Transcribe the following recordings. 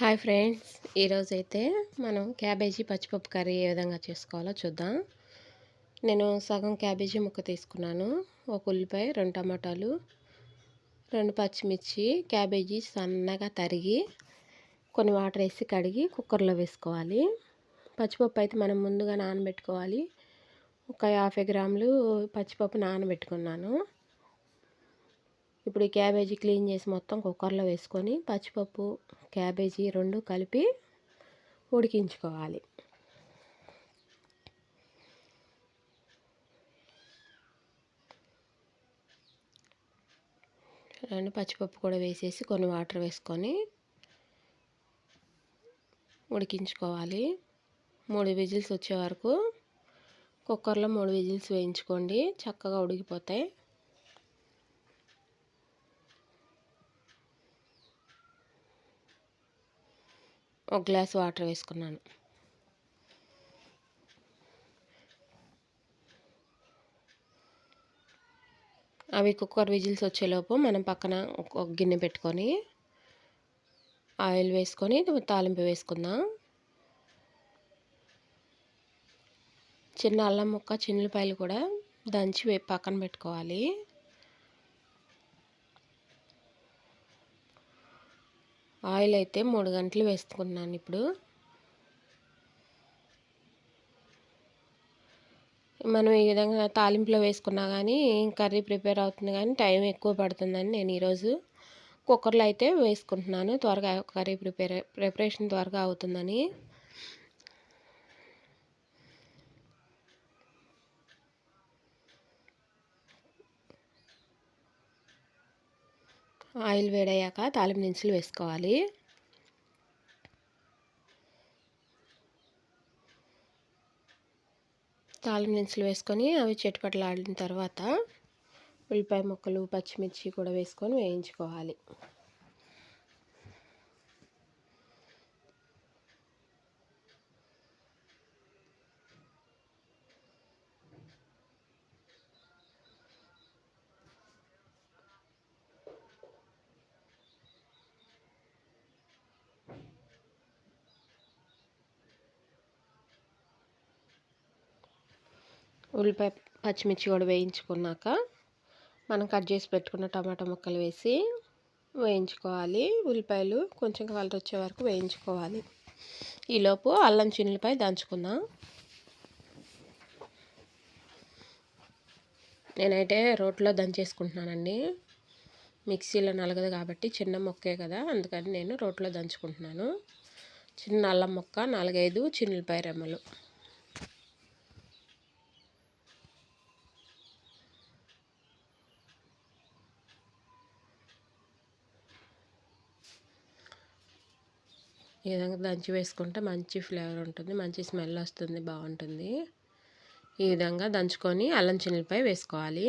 Hi friends. ఈరోజు అయితే మనం క్యాబేజీ పచ్చిపప్పు కర్రీ ఏ విధంగా చేసుకోవాలో చూద్దాం. నేను సగం క్యాబేజీ ముక్క తీసుకున్నాను. ఒక ఉల్లిపాయ రెండు టమాటాలు రెండు పచ్చిమిర్చి క్యాబేజీ సన్నగా తరిగి కొన్ని వాటర్ వేసి కడిగి కుక్కర్లో వేసుకోవాలి. పచ్చిపప్పు అయితే మనం ముందుగా నానబెట్టుకోవాలి. ఒక యాభై గ్రాములు పచ్చిపప్పు నానబెట్టుకున్నాను. ఇప్పుడు ఈ క్యాబేజీ క్లీన్ చేసి మొత్తం కుక్కర్లో వేసుకొని పచ్చిపప్పు క్యాబేజీ రెండు కలిపి ఉడికించుకోవాలి. రెండు పచ్చిపప్పు కూడా వేసేసి కొన్ని వాటర్ వేసుకొని ఉడికించుకోవాలి. మూడు విజిల్స్ వచ్చే వరకు కుక్కర్లో మూడు విజిల్స్ వేయించుకోండి చక్కగా ఉడికిపోతాయి. ఒక గ్లాస్ వాటర్ వేసుకున్నాను. అవి కుక్కర్ విజిల్స్ వచ్చేలోపు మనం పక్కన ఒక గిన్నె పెట్టుకొని ఆయిల్ వేసుకొని తాలింపు వేసుకుందాం. చిన్న అల్లం ముక్క చిన్నపాయలు కూడా దంచి పక్కన పెట్టుకోవాలి. ఆయిల్ అయితే మూడు గంటలు వేసుకున్నాను ఇప్పుడు. మనం ఈ విధంగా తాలింపులో వేసుకున్నా కానీ కర్రీ ప్రిపేర్ అవుతుంది కానీ టైం ఎక్కువ పడుతుందని నేను ఈరోజు కుక్కర్లో అయితే వేసుకుంటున్నాను. త్వరగా కర్రీ ప్రిపేర్ ప్రిపరేషన్ త్వరగా అవుతుందని. ఆయిల్ వేడయ్యాక తాలింపు దినుసులు వేసుకోవాలి. తాలింపు దినుసులు వేసుకొని అవి చెట్టుపట్లు తర్వాత ఉల్లిపాయ ముక్కలు పచ్చిమిర్చి కూడా వేసుకొని వేయించుకోవాలి. ఉల్లిపాయ పచ్చిమిర్చి కూడా వేయించుకున్నాక మనం కట్ చేసి పెట్టుకున్న టమాటా ముక్కలు వేసి వేయించుకోవాలి. ఉల్లిపాయలు కొంచెం కలర్ వచ్చే వరకు వేయించుకోవాలి. ఈలోపు అల్లం చిన్నులపై దంచుకుందాం. నేనైతే రోట్లో దంచేసుకుంటున్నానండి. మిక్సీలో నలగదు కాబట్టి చిన్న మొక్కే కదా అందుకని నేను రోట్లో దంచుకుంటున్నాను. చిన్న అల్లం మొక్క నాలుగైదు చిన్నులపాయ రెమ్మలు. ఈ విధంగా దంచి వేసుకుంటే మంచి ఫ్లేవర్ ఉంటుంది మంచి స్మెల్ వస్తుంది బాగుంటుంది. ఈ విధంగా దంచుకొని అల్లం చిన్నపై వేసుకోవాలి.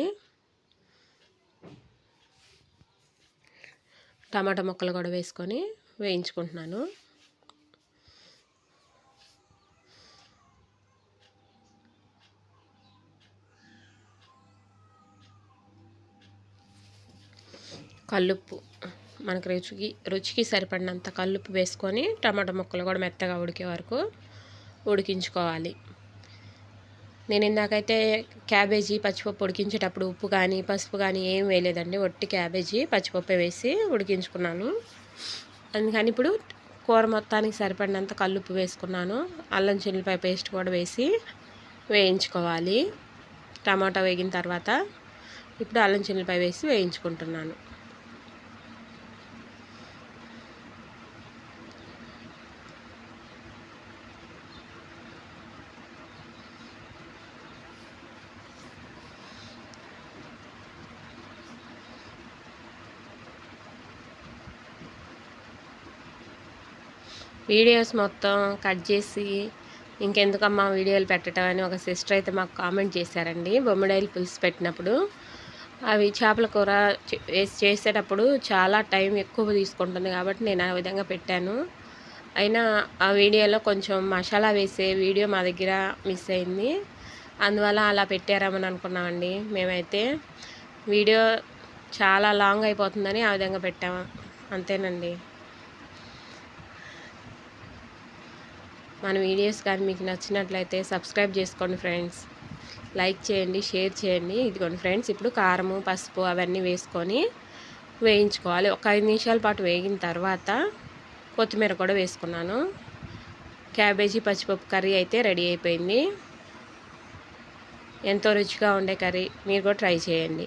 టమాటా ముక్కలు కూడా వేసుకొని వేయించుకుంటున్నాను. కల్లుప్పు. మనకు రుచికి రుచికి సరిపడినంత కల్లుపు వేసుకొని టమాటా ముక్కలు కూడా మెత్తగా ఉడికే వరకు ఉడికించుకోవాలి. నేను ఇందాకైతే క్యాబేజీ పచ్చిపప్పు ఉడికించేటప్పుడు ఉప్పు కానీ పసుపు కానీ ఏం వేయలేదండి. ఒట్టి క్యాబేజీ పచ్చిపప్పు వేసి ఉడికించుకున్నాను. అందుకని ఇప్పుడు కూర మొత్తానికి సరిపడినంత కల్లుప్పు వేసుకున్నాను. అల్లం చిల్లిపాయ పేస్ట్ కూడా వేసి వేయించుకోవాలి. టమాటా వేగిన తర్వాత ఇప్పుడు అల్లం చిల్లిపాయ వేసి వేయించుకుంటున్నాను. వీడియోస్ మొత్తం కట్ చేసి ఇంకెందుకమ్మా వీడియోలు పెట్టడం అని ఒక సిస్టర్ అయితే మాకు కామెంట్ చేశారండి. బొమ్మడాయిలు పులుసు పెట్టినప్పుడు. అవి చేపల కూర వేసి చేసేటప్పుడు చాలా టైం ఎక్కువ తీసుకుంటుంది కాబట్టి నేను ఆ విధంగా పెట్టాను. అయినా ఆ వీడియోలో కొంచెం మసాలా వేసే వీడియో మా దగ్గర మిస్ అయింది. అందువల్ల అలా పెట్టారామని అనుకున్నామండి. మేమైతే వీడియో చాలా లాంగ్ అయిపోతుందని ఆ విధంగా పెట్టాము అంతేనండి. మన వీడియోస్ కానీ మీకు నచ్చినట్లయితే సబ్స్క్రైబ్ చేసుకోండి ఫ్రెండ్స్. లైక్ చేయండి షేర్ చేయండి. ఇదిగోండి ఫ్రెండ్స్ ఇప్పుడు కారము పసుపు అవన్నీ వేసుకొని వేయించుకోవాలి. ఒక ఐదు నిమిషాల పాటు వేగిన తర్వాత కొత్తిమీర కూడా వేసుకున్నాను. క్యాబేజీ పచ్చిపప్పు కర్రీ అయితే రెడీ అయిపోయింది. ఎంతో రుచిగా ఉండే కర్రీ మీరు కూడా ట్రై చేయండి.